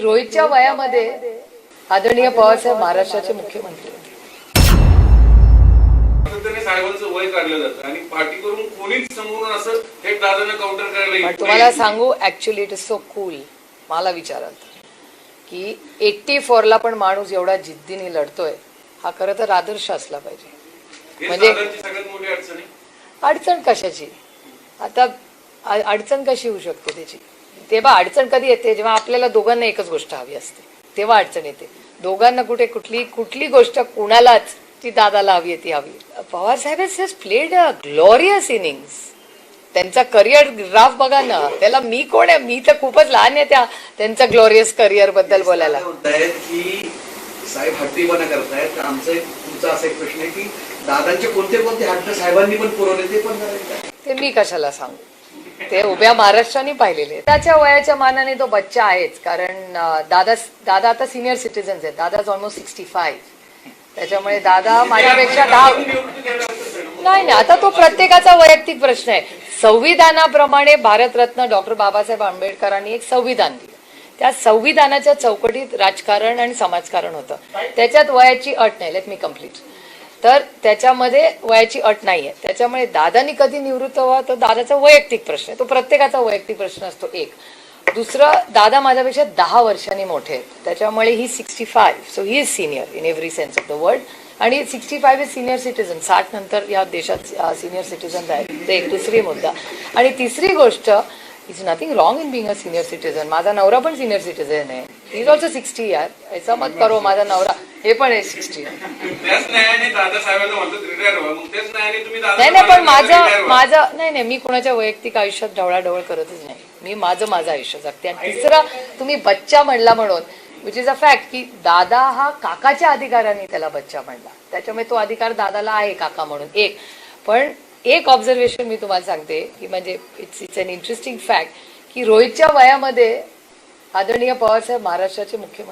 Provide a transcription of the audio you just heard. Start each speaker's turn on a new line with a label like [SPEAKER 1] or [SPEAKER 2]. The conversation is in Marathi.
[SPEAKER 1] रोहितच्या वयामध्ये आदरणीय पवारसाहेब महाराष्ट्राचे मुख्यमंत्री. होते.
[SPEAKER 2] सातत्याने साहेबांचं वय काढलं जातं आणि पार्टी करून कोणीच समोरून असं थेट दादांना काउंटर करायला
[SPEAKER 1] पण
[SPEAKER 2] येत
[SPEAKER 1] तुम्हाला. सांगू actually it is so cool मला विचाराल की एट्टी फोरला पण माणूस एवढा जिद्दीने लढतोय हा खरं तर आदर्श असला पाहिजे. म्हणजे-
[SPEAKER 2] दादांची सगळ्यात मोठी अडचण आहे.
[SPEAKER 1] अडचण कशाची? आता अडचण कशी होऊ शकते त्याची? तेव्हा अडचण कधी येते? जेव्हा आपल्याला दोघांना एकच गोष्ट हवी असते. तेव्हा अडचण येते. दोघांना कुठे कुठली कुठली गोष्ट कुणालाच ती दादाला हवी आहे ती हवी पवार साहेब has played a glorious innings त्यांचा करिअर ग्राफ बघा ना. त्याला मी कोण आहे? मी तर खूपच लहान आहे त्या त्यांच्या ग्लोरियस करिअरबद्दल बोलायला.
[SPEAKER 3] की साहेब हट्टीपणा करतायत. आमचा तुमचा असा एक प्रश्न आहे की दादांचे कोणते कोणते हट्ट साहेबांनी पण पुरवले ते पण?
[SPEAKER 1] ते मी कशाला सांगू? ते उभ्या महाराष्ट्राने पाहिलेले त्याच्या वयाच्या मानाने तो बच्चा आहेच कारण दादा दादा आता सिनियर सिटीजन्स आहेत. दादा ऑलमोस्ट सिक्स्टी फाईव्ह त्याच्यामुळे दादा माझ्यापेक्षा दहा
[SPEAKER 2] नाही.
[SPEAKER 1] नाही नाही आता तो प्रत्येकाचा वैयक्तिक प्रश्न आहे. संविधानाप्रमाणे भारतरत्न डॉक्टर बाबासाहेब आंबेडकरांनी एक संविधान दिलं. त्या संविधानाच्या चौकटीत राजकारण आणि समाजकारण होतं. त्याच्यात वयाची अट नाही. लेट मी कंप्लीट तर त्याच्यामध्ये वयाची अट नाहीये. त्याच्यामुळे दादानी कधी निवृत्त व्हा तो दादाचा वैयक्तिक प्रश्न आहे. तो प्रत्येकाचा वैयक्तिक प्रश्न असतो एक. दुसरं दादा माझ्यापेक्षा दहा वर्षांनी मोठे आहेत. त्याच्यामुळे ही sixty five so he is senior in every sense of the world आणि sixty five is senior citizen साठ नंतर या देशात सिनियर सिटीजन आहेत ते एक दुसरी मुद्दा. आणि तिसरी गोष्ट is nothing wrong in being a senior citizen माझा नवरा पण सिनियर सिटीजन आहे. इज ऑल्सो सिक्स्टी यार याचा मत करो माझा नवरा. हे पण आहे सिक्स्टी
[SPEAKER 2] त्याच न्यायाने दादा साहेबांना म्हणतात रिटायर व्हा मग त्याच न्यायाने तुम्ही दादा
[SPEAKER 1] नाही नाही पण माझं. माझं नाही नाही मी कुणाच्या वैयक्तिक आयुष्यात ढवळाढवळ करतच नाही. मी माझं माझं आयुष्य जगते. आणि तिसरं तुम्ही बच्चा म्हणला म्हणून विच इज अ फॅक्ट की दादा हा काकाच्या अधिकाराने त्याला बच्चा म्हणला. त्याच्यामुळे तो अधिकार दादाला आहे काका म्हणून. एक. पण एक ऑब्झर्वेशन मी तुम्हाला सांगते की म्हणजे it's it's an interesting fact की रोहितच्या वयामध्ये आदरणीय पवारसाहेब महाराष्ट्राचे मुख्यमंत्री